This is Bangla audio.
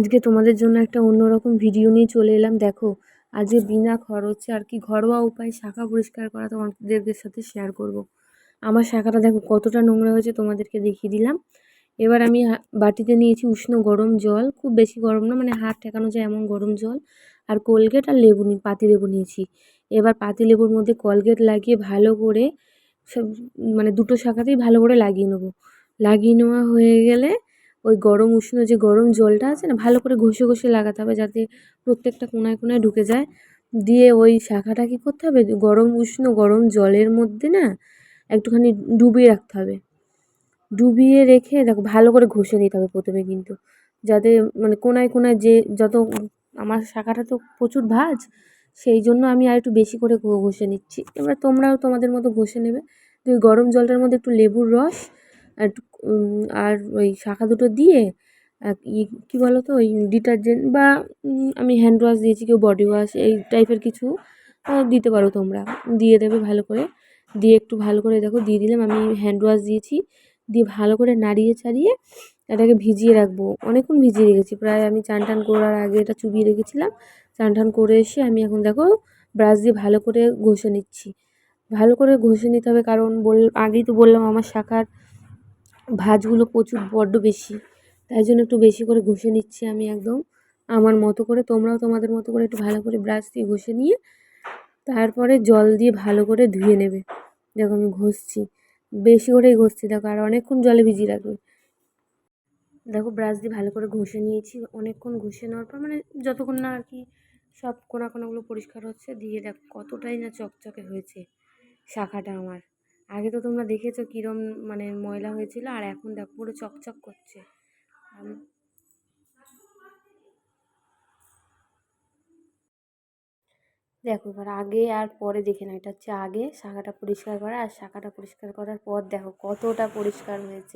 আজকে তোমাদের জন্য একটা অন্যরকম ভিডিও নিয়ে চলে এলাম। দেখো, আজকে বিনা খরচে আর কি ঘরোয়া উপায় শাখা পরিষ্কার করা তোমাদের সাথে শেয়ার করব। আমার শাখাটা দেখো কতটা নোংরা হয়েছে তোমাদেরকে দেখিয়ে দিলাম। এবার আমি বাটিতে নিয়েছি উষ্ণ গরম জল। খুব বেশি গরম না মানে হাত ঠেকানো যায় এমন গরম জল। আর কোলগেট আর লেবু নি, পাতি লেবু নিয়েছি। এবার পাতি লেবুর মধ্যে কলগেট লাগিয়ে ভালো করে সব মানে দুটো শাখাতেই ভালো করে লাগিয়ে নেব। লাগিয়ে নেওয়া হয়ে গেলে ওই গরম উষ্ণ যে গরম জলটা আছে না, ভালো করে ঘষে ঘষে লাগাতে হবে যাতে প্রত্যেকটা কোনায় কোনায় ঢুকে যায়। দিয়ে ওই শাখাটা কী করতে হবে? গরম উষ্ণ গরম জলের মধ্যে না একটুখানি ডুবিয়ে রাখতে হবে। ডুবিয়ে রেখে দেখো, ভালো করে ঘষে নিতে হবে প্রথমে কিন্তু। যাতে মানে কোনায় কোনায় যে যত আমার শাখাটা তো প্রচুর ভাঁজ, সেই জন্য আমি আর একটু বেশি করে ঘষে নিচ্ছি। এবার তোমরাও তোমাদের মতো ঘষে নেবে। ওই গরম জলটার মধ্যে একটু লেবুর রস আর ওই শাখা দুটো দিয়ে কী বলো তো ওই ডিটারজেন্ট বা আমি হ্যান্ড ওয়াশ দিয়েছি, কেউ বডি ওয়াশ এই টাইপের কিছু দিতে পারো তোমরা। দিয়ে দেবে ভালো করে। দিয়ে একটু ভালো করে দেখো, দিয়ে দিলাম, আমি হ্যান্ড ওয়াশ দিয়েছি। দিয়ে ভালো করে নাড়িয়ে চাড়িয়ে এটাকে ভিজিয়ে রাখব। অনেকক্ষণ ভিজিয়ে রেখেছি, প্রায় আমি চান টান করার আগে এটা চুবিয়ে রেখেছিলাম। চান টান করে এসে আমি এখন দেখো ব্রাশ দিয়ে ভালো করে ঘষে নিচ্ছি। ভালো করে ঘষে নিতে হবে, কারণ বল, আগেই তো বললাম আমার শাখার ভাঁজগুলো প্রচুর, বড্ড বেশি। তাই জন্য একটু বেশি করে ঘষে নিচ্ছি আমি একদম। আমার মতো করে, তোমরাও তোমাদের মতো করে একটু ভালো করে ব্রাশ দিয়ে ঘষে নিয়ে তারপরে জল দিয়ে ভালো করে ধুয়ে নেবে। দেখো আমি ঘষছি। বেশি করেই ঘষছি, দেখো আর অনেকক্ষণ জলে ভিজিয়ে রাখবে। দেখো ব্রাশ দিয়ে ভালো করে ঘষে নিয়েছি। অনেকক্ষণ ঘষে নেওয়ার পর মানে যতক্ষণ না আর কি সব কোনা কোনাগুলো পরিষ্কার হচ্ছে, দিয়ে দেখো কতটাই না চকচকে হয়েছে শাখাটা আমার। আগে তো তোমরা দেখেছ কীরম মানে ময়লা হয়েছিল, আর এখন দেখো পুরো চকচক করছে। দেখো এবার আগে আর পরে দেখে না এটা হচ্ছে আগে, শাখাটা পরিষ্কার করা, আর শাখাটা পরিষ্কার করার পর দেখো কতটা পরিষ্কার হয়েছে।